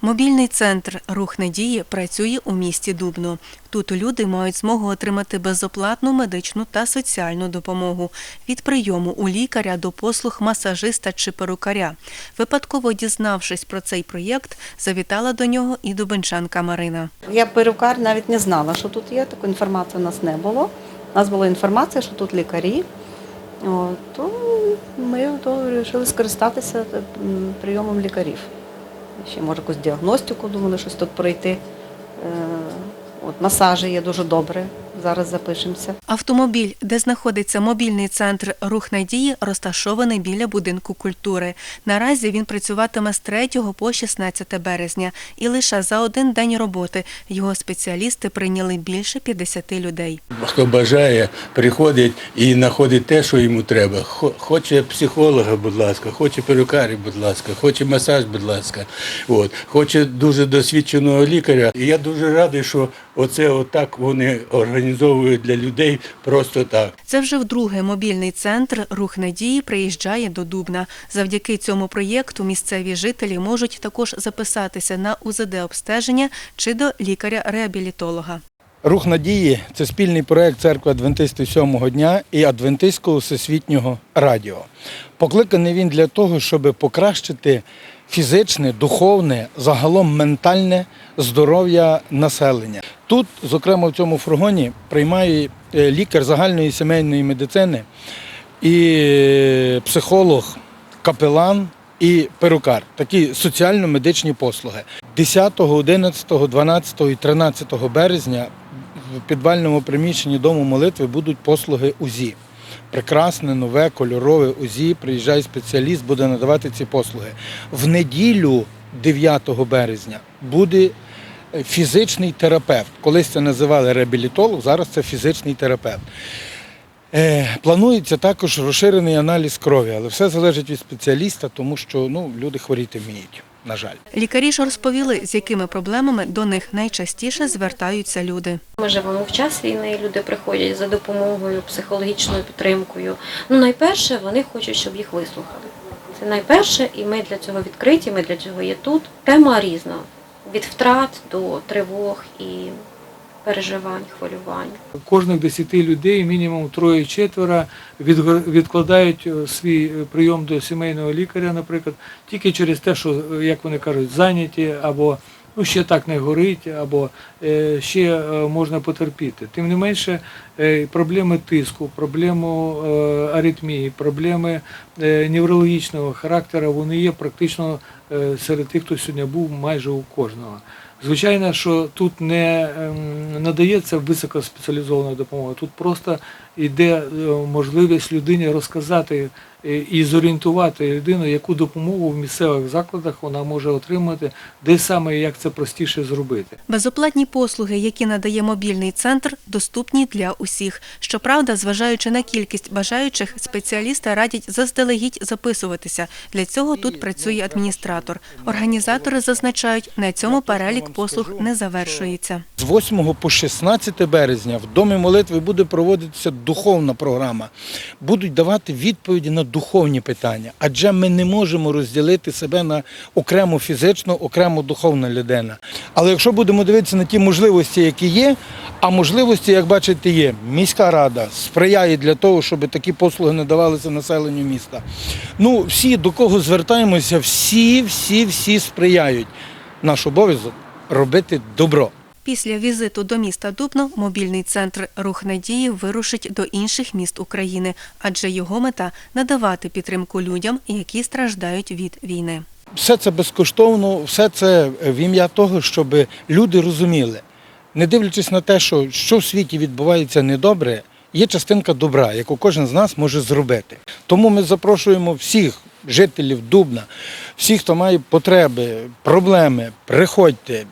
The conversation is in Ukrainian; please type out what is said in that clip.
Мобільний центр Рух надії працює у місті Дубно. Тут люди мають змогу отримати безоплатну медичну та соціальну допомогу від прийому у лікаря до послуг масажиста чи перукаря. Випадково дізнавшись про цей проєкт, завітала до нього і дубенчанка Марина. Я перукар навіть не знала, що тут є. Такої інформації у нас не було. У нас була інформація, що тут лікарі. То ми вирішили скористатися прийомом лікарів. Ще може якусь діагностику, думали, щось тут пройти. Е, От, масажі є дуже добре. Зараз запишемося. Автомобіль, де знаходиться мобільний центр Рух надії, розташований біля будинку культури. Наразі він працюватиме з 3 по 16 березня, і лише за один день роботи його спеціалісти прийняли більше 50 людей. Хто бажає, приходить і знаходить те, що йому треба. Хо- Хоче психолога, будь ласка, хоче перукарі, будь ласка, хоче масаж, будь ласка. От. Хоче дуже досвідченого лікаря. І я дуже радий, що оце отак вони організовують для людей просто так. Це вже вдруге мобільний центр Рух надії приїжджає до Дубна. Завдяки цьому проєкту місцеві жителі можуть також записатися на УЗД обстеження чи до лікаря-реабілітолога. Рух надії це спільний проект церкви Адвентистів сьомого дня і Адвентистського всесвітнього радіо. Покликаний він для того, щоб покращити фізичне, духовне, загалом ментальне здоров'я населення. Тут, зокрема, в цьому фургоні приймає е, лікар загальної сімейної медицини і е, психолог, капелан і перукар. Такі соціально-медичні послуги. 10, 11, 12 і 13 березня в підвальному приміщенні Дому молитви будуть послуги УЗІ. Прекрасне, нове, кольорове УЗІ. Приїжджає спеціаліст, буде надавати ці послуги. В неділю, 9 березня, буде фізичний терапевт. Колись це називали реабілітолог, зараз це фізичний терапевт. Е, Планується також розширений аналіз крові, але все залежить від спеціаліста, тому що ну, люди хворіти вміють, на жаль. Лікарі ж розповіли, з якими проблемами до них найчастіше звертаються люди. Ми живемо в час війни, люди приходять за допомогою, психологічною підтримкою. Ну, найперше, вони хочуть, щоб їх вислухали. Це найперше, і ми для цього відкриті, ми для цього є тут. Тема різна: від втрат до тривог і переживань, хвилювань. Кожних 10 людей, мінімум троє-четверо, відкладають е, свій е, прийом до сімейного лікаря, наприклад, тільки через те, що, е, як вони кажуть, зайняті або ну, ще так не горить, або ще можна потерпіти. Тим не менше, проблеми тиску, проблему аритмії, проблеми неврологічного характеру, вони є практично серед тих, хто сьогодні був майже у кожного. Звичайно, що тут не ем, надається високоспеціалізована допомога. Тут просто йде е, можливість людині розказати е, і зорієнтувати людину, яку допомогу в місцевих закладах вона може отримати, де саме і як це простіше зробити. Безоплатні послуги, які надає мобільний центр, доступні для усіх. Щоправда, зважаючи на кількість бажаючих, спеціалісти радять заздалегідь записуватися. Для цього тут працює адміністратор. Організатори зазначають, на цьому перелік послуг не завершується. З 8 по 16 березня в Домі молитви буде проводитися духовна програма. Будуть давати відповіді на духовні питання, адже ми не можемо розділити себе на окремо фізичну, окремо духовна людина. Але якщо будемо дивитися на ті можливості, які є, а можливості, як бачите, є. Міська рада сприяє для того, щоб такі послуги надавалися населенню міста. Ну, всі, до кого звертаємося, всі, всі, всі сприяють. Наш обов'язок робити добро. Після візиту до міста Дубно мобільний центр Рух надії вирушить до інших міст України, адже його мета надавати підтримку людям, які страждають від війни. Все це безкоштовно, все це в ім'я того, щоб люди розуміли, не дивлячись на те, що, що в світі відбувається недобре, є частинка добра, яку кожен з нас може зробити. Тому ми запрошуємо всіх жителів Дубна, всіх, хто має потреби, проблеми, приходьте.